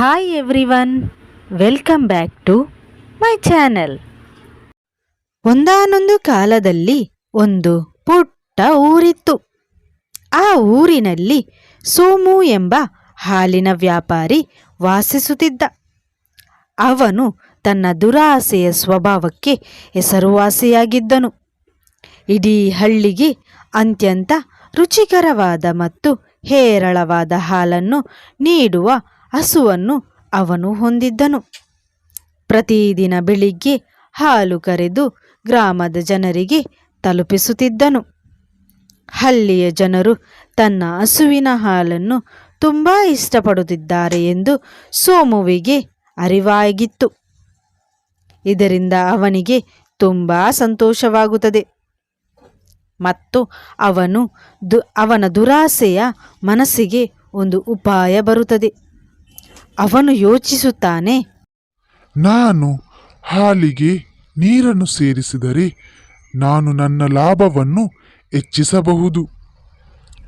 Hi everyone welcome back to my channel ಒಂದಾನೊಂದು ಕಾಲದಲ್ಲಿ ಒಂದು ಪುಟ್ಟ ಊರಿತ್ತು. ಆ ಊರಿನಲ್ಲಿ ಸೋಮು ಎಂಬ ಹಾಲಿನ ವ್ಯಾಪಾರಿ ವಾಸಿಸುತ್ತಿದ್ದ. ಅವನು ತನ್ನ ದುರಾಸೆಯ ಸ್ವಭಾವಕ್ಕೆ ಹೆಸರುವಾಸಿಯಾಗಿದ್ದನು. ಇಡೀ ಹಳ್ಳಿಗೆ ಅತ್ಯಂತ ರುಚಿಕರವಾದ ಮತ್ತು ಹೇರಳವಾದ ಹಾಲನ್ನು ನೀಡುವ ಹಸುವನ್ನು ಅವನು ಹೊಂದಿದ್ದನು. ಪ್ರತಿದಿನ ಬೆಳಿಗ್ಗೆ ಹಾಲು ಕರೆದು ಗ್ರಾಮದ ಜನರಿಗೆ ತಲುಪಿಸುತ್ತಿದ್ದನು. ಹಳ್ಳಿಯ ಜನರು ತನ್ನ ಹಸುವಿನ ಹಾಲನ್ನು ತುಂಬ ಇಷ್ಟಪಡುತ್ತಿದ್ದಾರೆ ಎಂದು ಸೋಮುವಿಗೆ ಅರಿವಾಗಿತ್ತು. ಇದರಿಂದ ಅವನಿಗೆ ತುಂಬ ಸಂತೋಷವಾಗುತ್ತದೆ. ಮತ್ತು ಅವನು ದು, ಅವನ ದುರಾಸೆಯ ಮನಸ್ಸಿಗೆ ಒಂದು ಉಪಾಯ ಬರುತ್ತದೆ. ಅವನು ಯೋಚಿಸುತ್ತಾನೆ. ನಾನು ಹಾಲಿಗೆ ನೀರನ್ನು ಸೇರಿಸಿದರೆ ನಾನು ನನ್ನ ಲಾಭವನ್ನು ಹೆಚ್ಚಿಸಬಹುದು.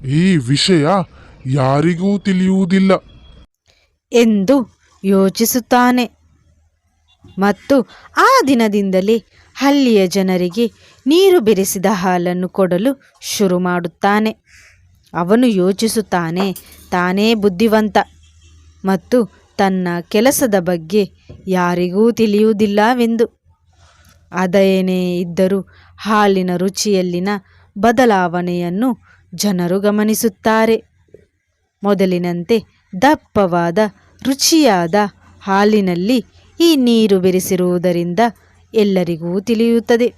ಈ ವಿಷಯ ಯಾರಿಗೂ ತಿಳಿಯುವುದಿಲ್ಲ. ಎಂದು ಯೋಚಿಸುತ್ತಾನೆ. ಮತ್ತು ಆ ದಿನದಿಂದಲೇ ಹಳ್ಳಿಯ ಜನರಿಗೆ ನೀರು ಬೆರೆಸಿದ ಹಾಲನ್ನು ಕೊಡಲು ಶುರು ಮಾಡುತ್ತಾನೆ. ಅವನು ಯೋಚಿಸುತ್ತಾನೆ ತಾನೇ ಬುದ್ಧಿವಂತ. ಮತ್ತು ತನ್ನ ಕೆಲಸದ ಬಗ್ಗೆ ಯಾರಿಗೂ ತಿಳಿಯುವುದಿಲ್ಲವೆಂದು. ಅದೇನೇ ಇದ್ದರೂ ಹಾಲಿನ ರುಚಿಯಲ್ಲಿನ ಬದಲಾವಣೆಯನ್ನು ಜನರು ಗಮನಿಸುತ್ತಾರೆ. ಮೊದಲಿನಂತೆ ದಪ್ಪವಾದ, ರುಚಿಯಾದ ಹಾಲಿನಲ್ಲಿ ಈ ನೀರು ಬೆರೆಸಿರುವುದರಿಂದ ಎಲ್ಲರಿಗೂ ತಿಳಿಯುತ್ತದೆ.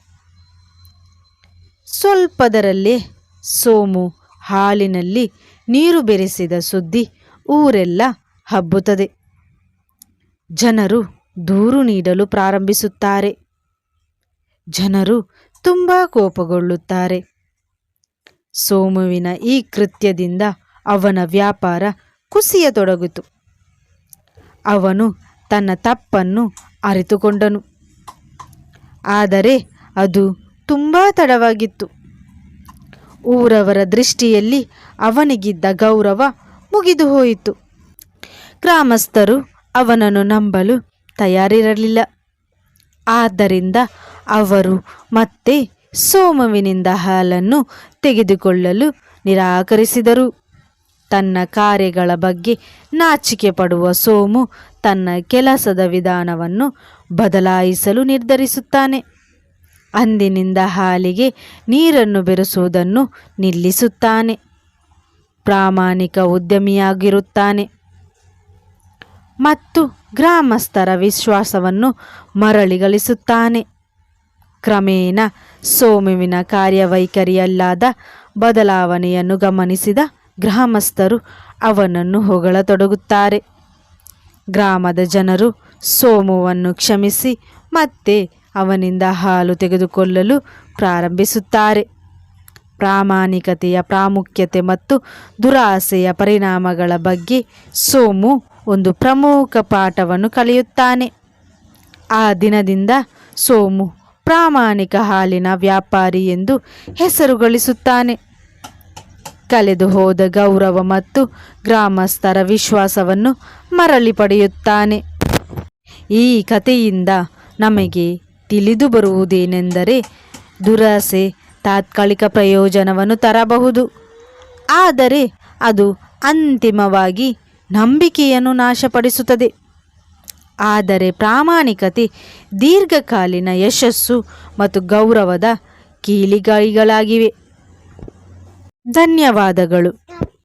ಸ್ವಲ್ಪದರಲ್ಲೇ ಸೋಮು ಹಾಲಿನಲ್ಲಿ ನೀರು ಬೆರೆಸಿದ ಸುದ್ದಿ ಊರೆಲ್ಲ ಹಬ್ಬುತ್ತದೆ. ಜನರು ದೂರು ನೀಡಲು ಪ್ರಾರಂಭಿಸುತ್ತಾರೆ. ಜನರು ತುಂಬ ಕೋಪಗೊಳ್ಳುತ್ತಾರೆ. ಸೋಮುವಿನ ಈ ಕೃತ್ಯದಿಂದ ಅವನ ವ್ಯಾಪಾರ ಕುಸಿಯತೊಡಗಿತು. ಅವನು ತನ್ನ ತಪ್ಪನ್ನು ಅರಿತುಕೊಂಡನು. ಆದರೆ ಅದು ತುಂಬ ತಡವಾಗಿತ್ತು. ಊರವರ ದೃಷ್ಟಿಯಲ್ಲಿ ಅವನಿಗಿದ್ದ ಗೌರವ ಮುಗಿದು ಹೋಯಿತು ಗ್ರಾಮಸ್ಥರು ಅವನನ್ನು ನಂಬಲು ತಯಾರಿರಲಿಲ್ಲ. ಆದ್ದರಿಂದ ಅವರು ಮತ್ತೆ ಸೋಮವಿನಿಂದ ಹಾಲನ್ನು ತೆಗೆದುಕೊಳ್ಳಲು ನಿರಾಕರಿಸಿದರು. ತನ್ನ ಕಾರ್ಯಗಳ ಬಗ್ಗೆ ನಾಚಿಕೆ ಪಡುವ ಸೋಮು ತನ್ನ ಕೆಲಸದ ವಿಧಾನವನ್ನು ಬದಲಾಯಿಸಲು ನಿರ್ಧರಿಸುತ್ತಾನೆ. ಅಂದಿನಿಂದ ಹಾಲಿಗೆ ನೀರನ್ನು ಬೆರೆಸುವುದನ್ನು ನಿಲ್ಲಿಸುತ್ತಾನೆ. ಪ್ರಾಮಾಣಿಕ ಉದ್ಯಮಿಯಾಗಿರುತ್ತಾನೆ. ಮತ್ತು ಗ್ರಾಮಸ್ಥರ ವಿಶ್ವಾಸವನ್ನು ಮರಳಿ ಗಳಿಸುತ್ತಾನೆ ಕ್ರಮೇಣ ಸೋಮುವಿನ ಕಾರ್ಯವೈಖರಿಯಲ್ಲಾದ ಬದಲಾವಣೆಯನ್ನು ಗಮನಿಸಿದ ಗ್ರಾಮಸ್ಥರು ಅವನನ್ನು ಹೊಗಳತೊಡಗುತ್ತಾರೆ. ಗ್ರಾಮದ ಜನರು ಸೋಮುವನ್ನು ಕ್ಷಮಿಸಿ ಮತ್ತೆ ಅವನಿಂದ ಹಾಲು ತೆಗೆದುಕೊಳ್ಳಲು ಪ್ರಾರಂಭಿಸುತ್ತಾರೆ. ಪ್ರಾಮಾಣಿಕತೆಯ ಪ್ರಾಮುಖ್ಯತೆ ಮತ್ತು ದುರಾಸೆಯ ಪರಿಣಾಮಗಳ ಬಗ್ಗೆ ಸೋಮು ಒಂದು ಪ್ರಮುಖ ಪಾಠವನ್ನು ಕಲಿಯುತ್ತಾನೆ. ಆ ದಿನದಿಂದ ಸೋಮು ಪ್ರಾಮಾಣಿಕ ಹಾಲಿನ ವ್ಯಾಪಾರಿ ಎಂದು ಹೆಸರು ಗಳಿಸುತ್ತಾನೆ. ಕಳೆದು ಹೋದ ಗೌರವ ಮತ್ತು ಗ್ರಾಮಸ್ಥರ ವಿಶ್ವಾಸವನ್ನು ಮರಳಿ ಪಡೆಯುತ್ತಾನೆ. ಈ ಕಥೆಯಿಂದ ನಮಗೆ ತಿಳಿದು ಬರುವುದೇನೆಂದರೆ ದುರಾಸೆ ತಾತ್ಕಾಲಿಕ ಪ್ರಯೋಜನವನ್ನು ತರಬಹುದು. ಆದರೆ ಅದು ಅಂತಿಮವಾಗಿ ನಂಬಿಕೆಯನ್ನು ನಾಶಪಡಿಸುತ್ತದೆ. ಆದರೆ ಪ್ರಾಮಾಣಿಕತೆ ದೀರ್ಘಕಾಲೀನ ಯಶಸ್ಸು ಮತ್ತು ಗೌರವದ ಕೀಲಿಗಾಯಿಗಳಾಗಿವೆ. ಧನ್ಯವಾದಗಳು.